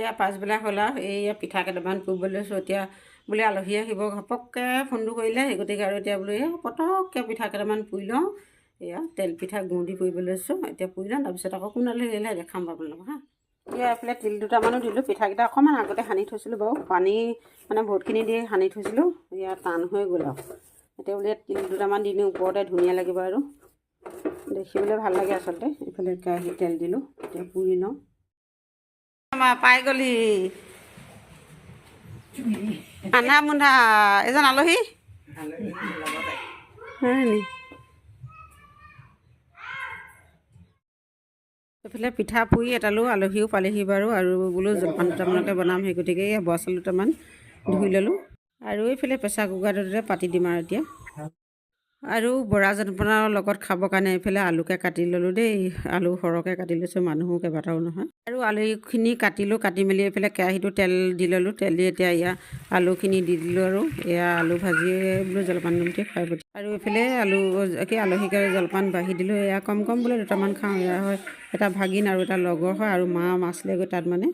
এয়া পাছবেলা হ'ল আৰু এইয়া পিঠা কেইটামান পুৰিবলৈ লৈছোঁ। এতিয়া বোলে আলহী আহিব ঘপককৈ ফোনটো কৰিলে। সেই গতিকে আৰু এতিয়া বোলো এই পটককৈ পিঠা কেইটামান পুৰি লওঁ। এয়া তেল পিঠা গুড় দি পুৰিবলৈ লৈছোঁ। এতিয়া পুৰি লওঁ তাৰপিছত আকৌ কোন আলহী আহিলে দেখাম বাৰু আপোনালোকক হা। এতিয়া এইফালে তিল দুটামানো দিলোঁ। পিঠাকেইটা অকণমান আগতে সানি থৈছিলোঁ বাৰু। পানী মানে বহুতখিনি দি সানি থৈছিলোঁ। এয়া টান হৈ গ'ল আৰু। এতিয়া বোলে তিল দুটামান দি দিওঁ ওপৰতে ধুনীয়া লাগিব আৰু। দেখিবলৈ ভাল লাগে আচলতে। এইফালে কেৰাহী তেল দিলোঁ। এতিয়া পুৰি লওঁ। আমাৰ পাই গ'লি। আন্ধা মুন্ধা এজন আলহী? এইফালে পিঠা পুৰি এটালো আলহীও পালেহি বাৰু আৰু বোলো জলপান দুটামানকে বনাম। সেই গতিকে বৰা চাউল দুটামান ধুই ল'লোঁ। আৰু এইফালে প্ৰেছাৰ কুকাৰটোতে পাতি দিম আৰু এতিয়া। আৰু বৰা জলপানৰ লগত খাবৰ কাৰণে এইফালে আলুকে কাটি ল'লোঁ দেই। আলু সৰহকৈ কাটি লৈছোঁ মানুহো কেইবাটাও নহয়। আৰু আলুখিনি কাটিলোঁ কাটি মেলি এইফালে কেৰাহীটো তেল দি ল'লোঁ। তেল দি এতিয়া এয়া আলুখিনি দি দিলোঁ আৰু। এয়া আলু ভাজিয়ে বোলো জলপান দিমকৈ খুৱাই পঠিয়াম আৰু এইফালে আলু কি আলহীক জলপান বাঢ়ি দিলোঁ। এয়া কম কম বোলে দুটামান খাওঁ। এয়া হয় এটা ভাগিন আৰু এটা লগৰ হয় আৰু মা মাছ গৈ তাত মানে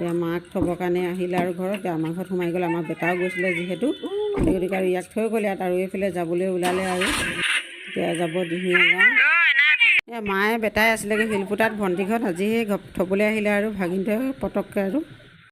এয়া মাক থ'বৰ কাৰণে আহিলে আৰু ঘৰত। আমাৰ ঘৰত সোমাই গ'ল আমাৰ বেটাও গৈছিলে যিহেতু। গতিকে আৰু ইয়াক থৈ গ'ল আৰু এইফালে যাবলৈ ওলালে আৰু। এতিয়া যাব দিহিঙীয়া এয়া মায়ে বেটাই আছিলেগৈ শিলপুতাত ভণ্টি ঘৰত আজি থ'বলৈ আহিলে আৰু ভাগিনটোৱে পটককৈ আৰু।